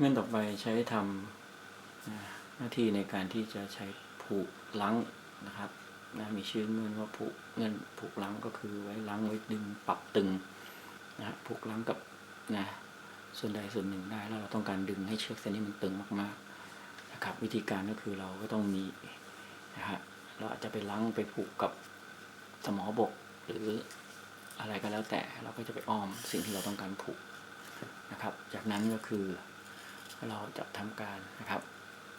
เงื่อนต่อไปใช้ทำหน้าที่ในการที่จะใช้ผูกลังนะครับนะมีชื่อเงื่อนว่าผูกเงื่อนผูกลังก็คือไว้ลังไว้ดึงปรับตึงนะฮะผูกลังกับนะส่วนใดส่วนหนึ่งได้แล้วเราต้องการดึงให้เชือกเส้นนี้มันตึงมากๆนะครับ วิธีการก็คือเราก็ต้องมีนะฮะเราอาจจะไปลังไปผูกกับสมอบกหรืออะไรก็แล้วแต่เราก็จะไปอ้อมสิ่งที่เราต้องการผูกนะครับ จากนั้นก็คือ เราจะทำการนะครับ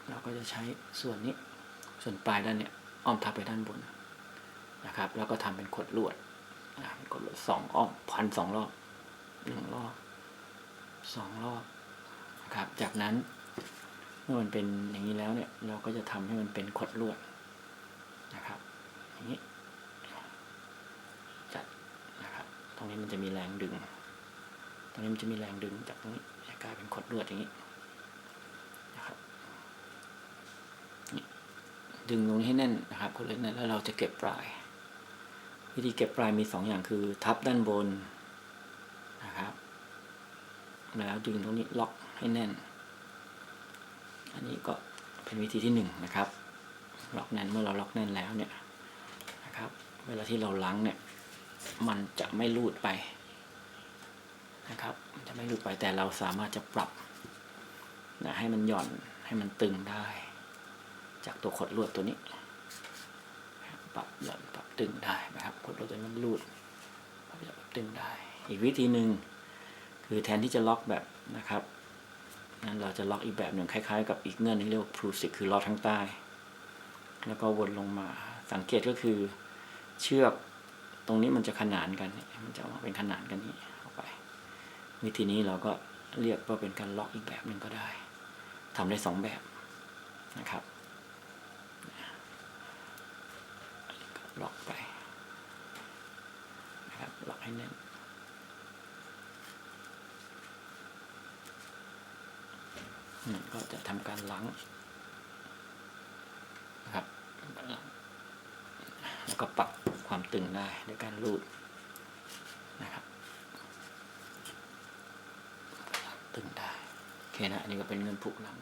เราก็จะใช้ส่วนนี้ส่วนปลายด้านเนี้ยอ้อมทับไปด้านบนนะครับ แล้วก็ทำเป็นขดลวดเป็นขดลวดสองอ้อมพันสองรอบหนึ่งรอบสองรอบนะครับ จากนั้นเมื่อมันเป็นอย่างนี้แล้วเนี่ยเราก็จะทำให้มันเป็นขดลวดนะครับอย่างนี้จัดนะครับ ตรงนี้มันจะมีแรงดึง ตรงนี้มันจะมีแรงดึงจากตรงนี้จะกลายเป็นขดลวดอย่างนี้นะครับนี่ ดึงตรงนี้ให้แน่นนะครับขดลวดแน่นแล้วเราจะเก็บปลาย วิธีเก็บปลายมีสองอย่างคือทับด้านบนนะครับแล้วดึงตรงนี้ล็อกให้แน่น อันนี้ก็เป็นวิธีที่หนึ่งนะครับ ล็อกแน่นเมื่อเราล็อกแน่นแล้วเนี่ยนะครับ เวลาที่เราล้างเนี่ยมันจะไม่ลูดไปนะครับมันจะไม่ลุดไปแต่เราสามารถจะปรับนะให้มันหย่อนให้มันตึงได้ จากตัวขดลวดตัวนี้ ปรับหย่อนปรับตึงได้นะครับขดลวดตัวนี้มันรูดปรับหย่อนปรับตึงได้ อีกวิธีหนึ่งคือแทนที่จะล็อกแบบนะครับนั้นเราจะล็อกอีกแบบหนึ่งคล้ายๆ กับอีกเงื่อนนึงเรียกว่าพรูสิกคือล็อกทั้งใต้ แล้วก็วนลงมาสังเกตก็คือเชือกตรงนี้มันจะขนานกัน มันจะออกมาเป็นขนานกันนี้ออกไป วิธีนี้เราก็เรียกว่าเป็นการล็อกอีกแบบหนึ่งก็ได้ทำได้สองแบบนะครับ ล็อกไปนะครับล็อกให้แน่นก็จะทำการล้างนะครับแล้วก็ปรับความตึงได้ด้วยการรูดนะครับตึงได้โอเคนะอันนี้ก็เป็นเงินผูกหลัง